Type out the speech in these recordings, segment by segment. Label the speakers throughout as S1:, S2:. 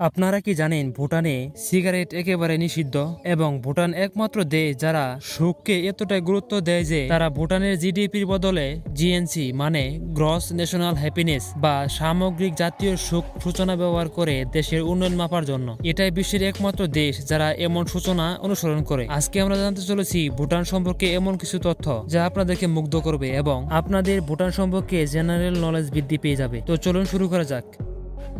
S1: আপনারা কি জানেন ভুটানে সিগারেট একেবারে নিষিদ্ধ? এবং ভুটান একমাত্র দেশ যারা সুখকে এতটাই গুরুত্ব দেয় যে তারা ভুটানের জিডিপির বদলে জিএনসি মানে গ্রস ন্যাশনাল হ্যাপিনেস বা সামগ্রিক জাতীয় সুখ সূচনা ব্যবহার করে দেশের উন্নয়ন মাপার জন্য। এটাই বিশ্বের একমাত্র দেশ যারা এমন সূচনা অনুসরণ করে। আজকে আমরা জানতে চলেছি ভুটান সম্পর্কে এমন কিছু তথ্য যা আপনাদেরকে মুগ্ধ করবে এবং আপনাদের ভুটান সম্পর্কে জেনারেল নলেজ বৃদ্ধি পেয়ে যাবে। তো চলুন শুরু করা যাক।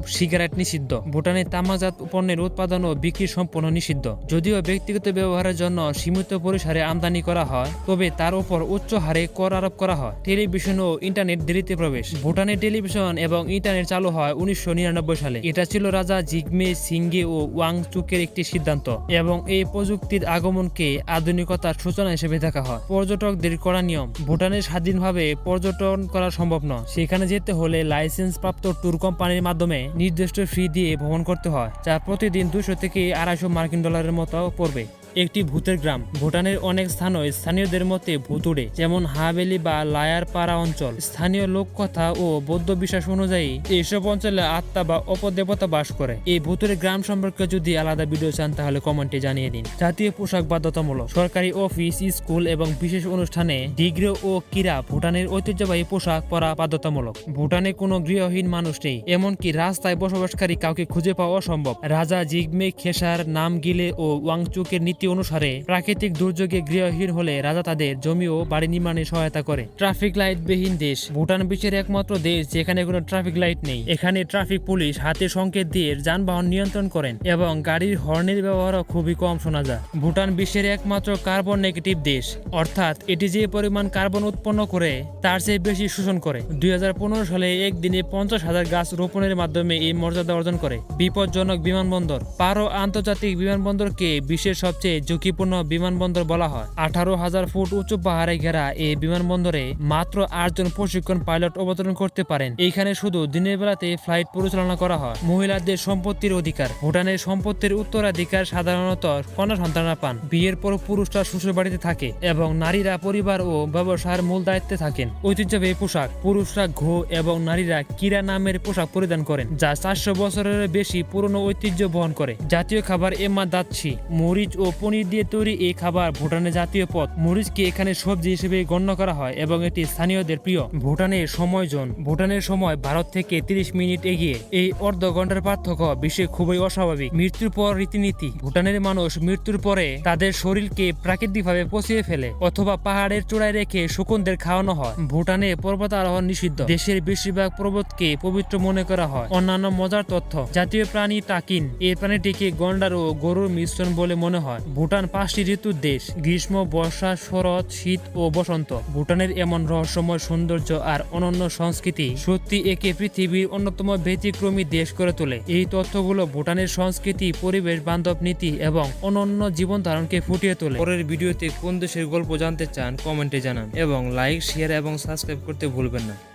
S1: সিগারেট নিষিদ্ধ। ভুটানে তামাজাত পণ্যের উৎপাদন ও বিক্রি সম্পূর্ণ নিষিদ্ধ। যদিও ব্যক্তিগত ব্যবহারের জন্য সীমিত পরিসরে আমদানি করা হয়, তবে তার উপর উচ্চ হারে কর আরোপ করা হয়। টেলিভিশন ও ইন্টারনেট দেরিতে প্রবেশ। ভুটানে টেলিভিশন এবং ইন্টারনেট চালু হয় উনিশশো নিরানব্বই সালে। এটা ছিল রাজা জিগমে সিংগে ও ওয়াং চুকের একটি সিদ্ধান্ত এবং এই প্রযুক্তির আগমনকে আধুনিকতার সূচনা হিসেবে দেখা হয়। পর্যটকদের করা নিয়ম, ভুটানে স্বাধীনভাবে পর্যটন করা সম্ভব নয়। সেখানে যেতে হলে লাইসেন্স প্রাপ্ত ট্যুর কোম্পানির মাধ্যমে নির্দিষ্ট ফি দিয়ে ভ্রমণ করতে হয়, যা প্রতিদিন দুশো থেকে আড়াইশো মার্কিন ডলারের মতো পড়বে। একটি ভূতের গ্রাম। ভুটানের অনেক স্থানই স্থানীয়দের মতে ভুতুড়ে যেমন হাভেলি বা লায়ার পাড়া অঞ্চল। স্থানীয় লোককথা ও বৌদ্ধ বিশ্বাস অনুযায়ী এইসব অঞ্চলে আত্মা বা অপদেবতা বাস করে। এই ভুতুড়ে গ্রাম সম্পর্কে যদি আলাদা ভিডিও চান, তাহলে কমেন্টে জানিয়ে দিন। জাতীয় পোশাক বাধ্যতামূলক। সরকারি অফিস, স্কুল এবং বিশেষ অনুষ্ঠানে ডিগ্রি ও ক্রীড়া ভুটানের ঐতিহ্যবাহী পোশাক পরা বাধ্যতামূলক। ভুটানে কোনো গৃহহীন মানুষ নেই, এমনকি রাস্তায় বসবাসকারী কাউকে খুঁজে পাওয়া অসম্ভব। রাজা জিগমে খেসার নাম গিলে ও ওয়াংচুকের নীতি অনুসারে প্রাকৃতিক দুর্যোগে গৃহহীন হলে রাজা তাদের জমি ও বাড়ি নির্মাণে সহায়তা করে। ট্রাফিক লাইট বিহীন দেশ। ভুটান বিশ্বের একমাত্র দেশ যেখানে কোনো ট্রাফিক লাইট নেই। এখানে ট্রাফিক পুলিশ হাতে সংকেত দিয়ে যানবাহন নিয়ন্ত্রণ করেন এবং গাড়ির হর্নের ব্যবহারও খুবই কম শোনা যায়। ভুটান বিশ্বের একমাত্র কার্বন নেগেটিভ দেশ। অর্থাৎ এটি যে পরিমাণ কার্বন উৎপন্ন করে, তার চেয়ে বেশি শোষণ করে। দুই হাজার পনেরো সালে একদিনে পঞ্চাশ হাজার গাছ রোপণের মাধ্যমে এই মর্যাদা অর্জন করে। বিপজ্জনক বিমানবন্দর। পারো আন্তর্জাতিক বিমানবন্দরকে বিশ্বের সবচেয়ে ঝুঁকিপূর্ণ বিমানবন্দর বলা হয়। আঠারো হাজার ফুট উঁচু পাহাড়ে ঘেরা এই বিমানবন্দরে মাত্র আটজন প্রশিক্ষণ পাইলট অবতরণ করতে পারেন। এইখানে শুধু দিনের বেলাতে ফ্লাইট পরিচালনা করা হয়। মহিলাদের সম্পত্তির অধিকার। ভুটানের সম্পত্তির উত্তরাধিকার সাধারণত কন্যা সন্তানরা পান। বিয়ের পর পুরুষরা শ্বশুর বাড়িতে থাকে এবং নারীরা পরিবার ও ব্যবসার মূল দায়িত্বে থাকেন। ঐতিহ্যবাহী পোশাক। পুরুষরা ঘো এবং নারীরা কিরা নামের পোশাক পরিধান করেন, যা চারশো বছরের বেশি পুরনো ঐতিহ্য বহন করে। জাতীয় খাবার এমা দাচ্ছি মরিচ ও পনির দিয়ে তৈরি এই খাবার ভুটানের জাতীয় পথ মরিচকে এখানে সবজি হিসেবে গণ্য করা হয় এবং এটি স্থানীয়দের প্রিয়। ভুটানের সময় জোন। ভুটানের সময় ভারত থেকে 30 মিনিট এগিয়ে এই অর্ধ ঘণ্টার পার্থক্য বিশ্বে খুবই অস্বাভাবিক। মৃত্যুর পর রীতিনীতি। ভুটানের মানুষ মৃত্যুর পরে তাদের শরীরকে প্রাকৃতিকভাবে পচিয়ে ফেলে অথবা পাহাড়ের চূড়ায় রেখে শকুনদের খাওয়ানো হয়। ভুটানে পর্বত আরোহণ নিষিদ্ধ। দেশের বেশিরভাগ পর্বতকে পবিত্র মনে করা হয়। অন্যান্য মজার তথ্য। জাতীয় প্রাণী টাকিন। এই প্রাণীটিকে গন্ডার ও গরুর মিশ্রণ বলে মনে হয়। ভুটান পাঁচটি ঋতুর দেশ, গ্রীষ্ম, বর্ষা, শরৎ, শীত ও বসন্ত। ভুটানের এমন রহস্যময় সৌন্দর্য আর অনন্য সংস্কৃতি সত্যি একে পৃথিবীর অন্যতম ব্যতিক্রমী দেশ করে তোলে। এই তথ্যগুলো ভুটানের সংস্কৃতি, পরিবেশ, বান্ধব নীতি এবং অনন্য জীবন ধারণকে ফুটিয়ে তোলে। পরের ভিডিওতে কোন দেশের গল্প জানতে চান, কমেন্টে জানান এবং লাইক, শেয়ার এবং সাবস্ক্রাইব করতে ভুলবেন না।